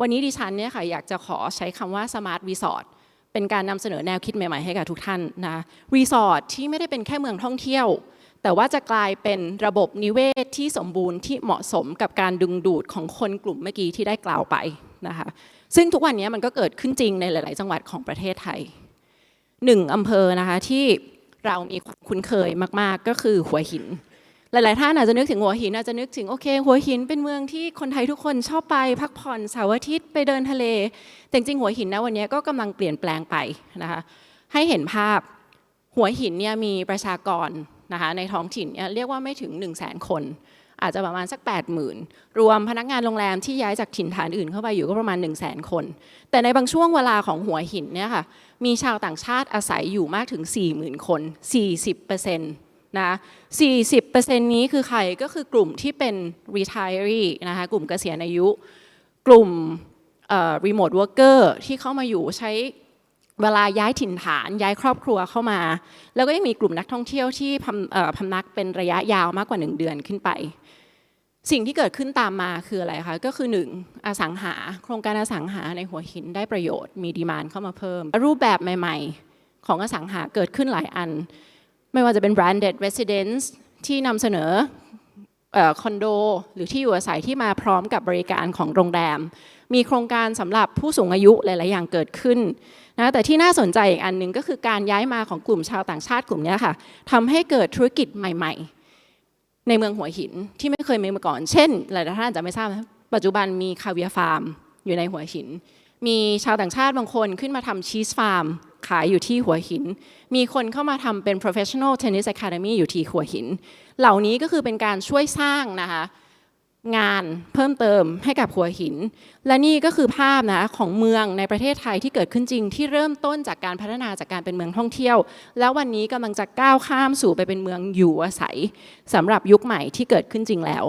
วันนี้ดิฉันเนี่ยค่ะอยากจะขอใช้คำว่า Smart Resort เป็นการนำเสนอแนวคิดใหม่ๆให้กับทุกท่านนะรีสอร์ทที่ไม่ได้เป็นแค่เมืองท่องเที่ยว แต่ว่าจะกลายเป็นระบบนิเวศที่สมบูรณ์ที่เหมาะสมกับการดึงดูดของคนกลุ่มเมื่อกี้ที่ได้กล่าวไปนะคะซึ่งทุกวันนี้มันก็เกิดขึ้นจริงในหลาย ๆ จังหวัดของประเทศไทยหนึ่งอำเภอนะคะที่เรามีความคุ้นเคยมาก ๆ ก็คือหัวหิน หลาย ๆ ท่านอาจจะนึกถึงหัวหินอาจจะนึกถึงโอเค หัวหินเป็นเมืองที่คนไทยทุกคนชอบไปพักผ่อนเสาร์อาทิตย์ไปเดินทะเล แต่จริงหัวหินนะวันนี้ก็กำลังเปลี่ยนแปลงไปนะคะให้เห็นภาพหัวหินเนี่ยมีประชากรนะคะในท้องถิ่นเนี่ยเรียกว่าไม่ถึง 1 0 0 0 0แสนคน อาจจะประมาณสัก 8 0,000 รวมพนักงานโรงแรมที่ย้ายจากถิ่นฐานอื่นเข้าไปอยู่ก็ประมาณ 1 0 0 0 0แสนคน แต่ในบางช่วงเวลาของหัวหินเนี่ยค่ะมีชาวต่างชาติอาศัยอยู่มากถึง 40,000 คน 40% นะ40%นี้คือใครก็คือกลุ่มที่เป็น retiree นะคะกลุ่มเกษียณอายุ กลุ่มรีโมทเวิร์กเกอร์ที่เข้ามาอยู่ใช้เวลาย้ายถิ่นฐานย้ายครอบครัวเข้ามา แล้วก็ยังมีกลุ่มนักท่องเที่ยวที่พำพำนักเป็นระยะยาวมากกว่า 1 เดือนขึ้นไป สิ่งที่เกิดขึ้นตามมาคืออะไรคะ ก็คือ 1. อสังหา โครงการอสังหาในหัวหินได้ประโยชน์ มีดีมานเข้ามาเพิ่ม รูปแบบใหม่ ๆ ของอสังหาเกิดขึ้นหลายอัน ไม่ว่าจะเป็น branded residence ที่นำเสนอคอนโด หรือที่อยู่อาศัยที่มาพร้อมกับบริการของโรงแรม มีโครงการสำหรับผู้สูงอายุหลาย ๆ อย่างเกิดขึ้นนะแต่ที่น่าสนใจอีกอันหนึ่งก็คือการย้ายมาของกลุ่มชาวต่างชาติกลุ่มนี้ค่ะทำให้เกิดธุรกิจใหม่ ๆ ในเมืองหัวหินที่ไม่เคยมีมาก่อน เช่น หลายๆท่านอาจจะไม่ทราบ ปัจจุบันมีคาเวียฟาร์มอยู่ในหัวหิน มีชาวต่างชาติบางคนขึ้นมาทำชีสฟาร์ม ขายอยู่ที่หัวหิน มีคนเข้ามาทำเป็น professional tennis academy อยู่ที่หัวหิน เหล่านี้ก็คือเป็นการช่วยสร้างนะคะงานเพิ่มเติมให้กับหัวหิน และนี่ก็คือภาพนะของเมืองในประเทศไทยที่เกิดขึ้นจริง ที่เริ่มต้นจากการพัฒนาจากการเป็นเมืองท่องเที่ยว แล้ววันนี้กำลังจะก้าวข้ามสู่ไปเป็นเมืองอยู่อาศัยสำหรับยุคใหม่ที่เกิดขึ้นจริงแล้ว